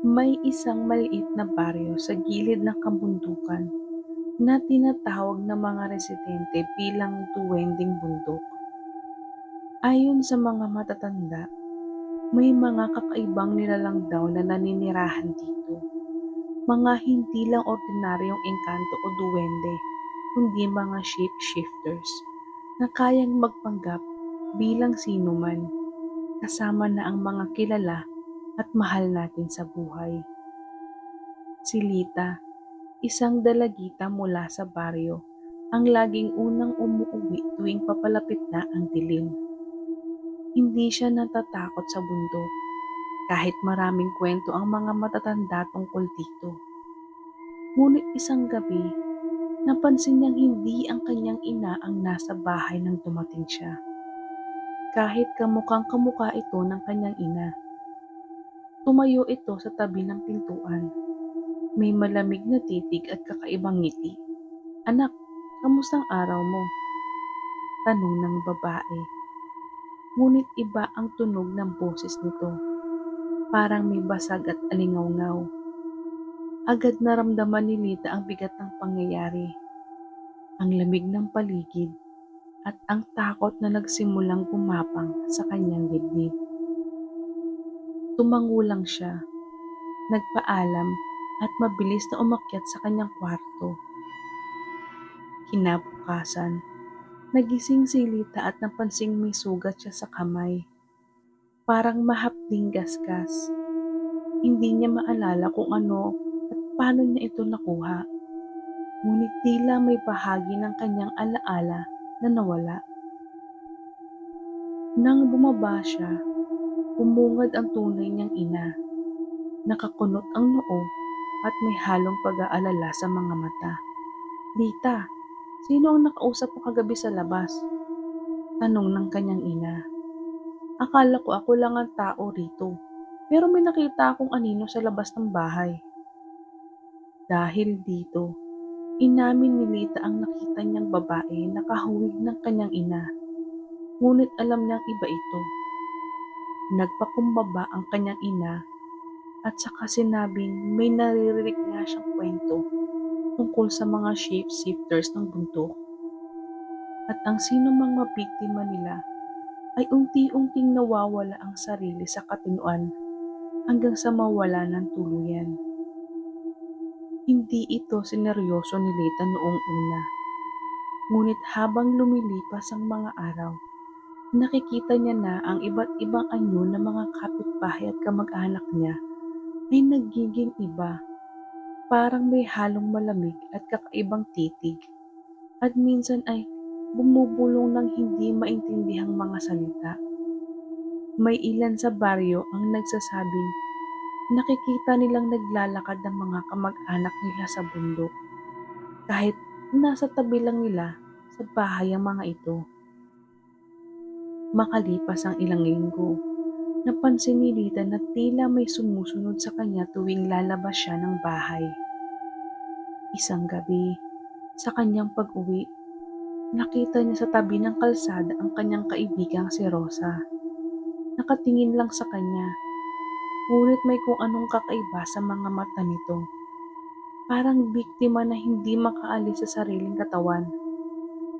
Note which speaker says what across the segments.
Speaker 1: May isang maliit na baryo sa gilid ng kabundukan na tinatawag ng mga residente bilang Duwending Bundok. Ayon sa mga matatanda, may mga kakaibang nilalang daw na naninirahan dito. Mga hindi lang ordinaryong engkanto o duwende, kundi mga shapeshifters na kayang magpanggap bilang sinuman, kasama na ang mga kilala at mahal natin sa buhay. Si Lita, isang dalagita mula sa baryo, ang laging unang umuuwi tuwing papalapit na ang dilim. Hindi siya natatakot sa bundok, kahit maraming kwento ang mga matatanda tungkol dito. Ngunit isang gabi, napansin niyang hindi ang kanyang ina ang nasa bahay nang dumating siya. Kahit kamukhang kamukha ito ng kanyang ina. Tumayo ito sa tabi ng pintuan. May malamig na titig at kakaibang ngiti. Anak, kamusang araw mo? Tanong ng babae. Ngunit iba ang tunog ng boses nito. Parang may basag at alingaw-ngaw. Agad naramdaman ni Lita ang bigat ng pangyayari. Ang lamig ng paligid at ang takot na nagsimulang gumapang sa kanyang dibdib. Tumango lang siya, nagpaalam at mabilis na umakyat sa kanyang kwarto. Kinabukasan, nagising si Lita at napansing may sugat siya sa kamay. Parang mahapding gasgas. Hindi niya maalala kung ano at paano niya ito nakuha. Ngunit tila may bahagi ng kanyang alaala na nawala. Nang bumaba siya, umungad ang tunay niyang ina. Nakakunot ang noo at may halong pag-aalala sa mga mata. Lita, sino ang nakausap mo kagabi sa labas? Tanong ng kanyang ina. Akala ko ako lang ang tao rito, pero may nakita akong anino sa labas ng bahay. Dahil dito, inamin ni Lita ang nakita niyang babae na kahawig ng kanyang ina. Ngunit alam niyang iba ito. Nagpakumbaba ang kanyang ina at saka sinabing may naririnig nga siyang kwento tungkol sa mga shapeshifters ng bundok. At ang sino mang mabiktima nila ay unti-unting nawawala ang sarili sa katinuan hanggang sa mawala ng tuluyan. Hindi ito sineryoso ni Lita noong una. Ngunit habang lumilipas ang mga araw, nakikita niya na ang iba't ibang anyo ng mga kapitbahay at kamag-anak niya ay nagiging iba. Parang may halong malamig at kakaibang titig. At minsan ay bumubulong ng hindi maintindihang mga salita. May ilan sa baryo ang nagsasabing nakikita nilang naglalakad ng mga kamag-anak nila sa bundok. Kahit nasa tabi lang nila sa bahay ang mga ito. Makalipas ang ilang linggo, napansin ni Rita na tila may sumusunod sa kanya tuwing lalabas siya ng bahay. Isang gabi, sa kanyang pag-uwi, nakita niya sa tabi ng kalsada ang kanyang kaibigang si Rosa. Nakatingin lang sa kanya, ngunit may kung anong kakaiba sa mga mata nito. Parang biktima na hindi makaalis sa sariling katawan.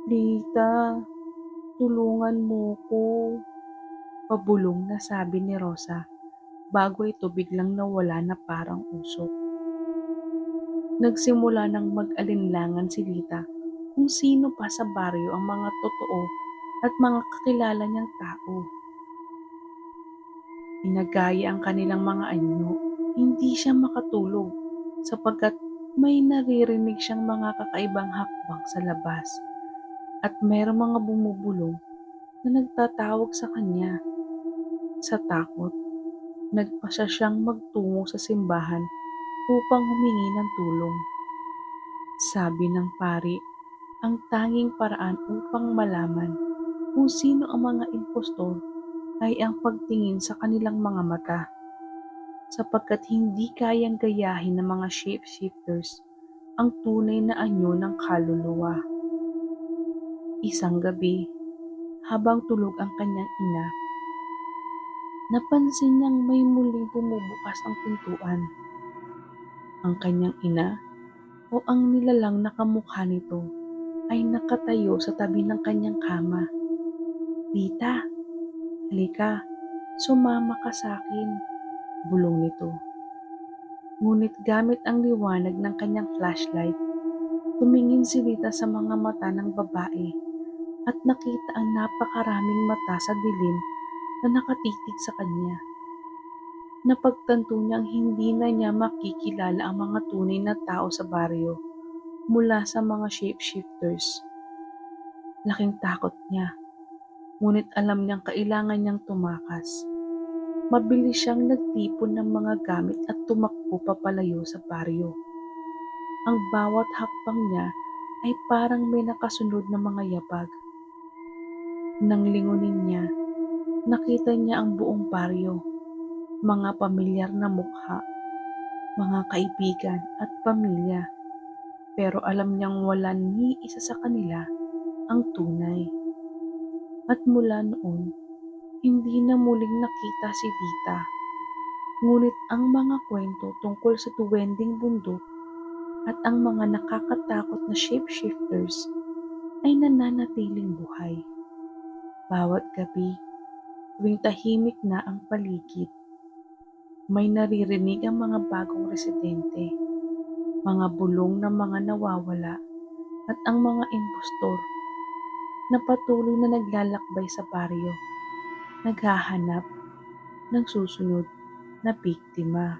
Speaker 1: Rita, tulungan mo ko. Pabulong na sabi ni Rosa bago ito biglang nawala na parang usok. Nagsimula ng mag-alinlangan si Lita kung sino pa sa baryo ang mga totoo at mga kakilala niyang tao. Inagaya ang kanilang mga anyo, hindi siya makatulog sapagkat may naririnig siyang mga kakaibang hakbang sa labas at mayroong mga bumubulong na nagtatawag sa kanya. Sa takot, nagpasya siyang magtungo sa simbahan upang humingi ng tulong. Sabi ng pari, ang tanging paraan upang malaman kung sino ang mga impostor ay ang pagtingin sa kanilang mga mata sapagkat hindi kayang gayahin ng mga shapeshifters ang tunay na anyo ng kaluluwa. Isang gabi, habang tulog ang kanyang ina, napansin niyang may muling bumubukas ang pintuan. Ang kanyang ina o ang nilalang na kamukha nito ay nakatayo sa tabi ng kanyang kama. Rita, halika, sumama ka sa akin, bulong nito. Ngunit gamit ang liwanag ng kanyang flashlight, tumingin si Rita sa mga mata ng babae at nakita ang napakaraming mata sa dilim na nakatitig sa kanya. Napagtanto niyang hindi na niya makikilala ang mga tunay na tao sa baryo mula sa mga shapeshifters. Laking takot niya, ngunit alam niyang kailangan niyang tumakas. Mabilis siyang nagtipon ng mga gamit at tumakbo papalayo sa baryo. Ang bawat hakbang niya ay parang may nakasunod na mga yabag. Nang lingunin niya, nakita niya ang buong baryo, mga pamilyar na mukha, mga kaibigan at pamilya. Pero alam niyang wala ni isa sa kanila ang tunay. At mula noon, hindi na muling nakita si Dita. Ngunit ang mga kwento tungkol sa tuwending bundok at ang mga nakakatakot na shapeshifters ay nananatiling buhay. Bawat gabi, tuwing tahimik na ang paligid, may naririnig ang mga bagong residente, mga bulong ng mga nawawala at ang mga impostor na patuloy na naglalakbay sa baryo, naghahanap ng susunod na biktima.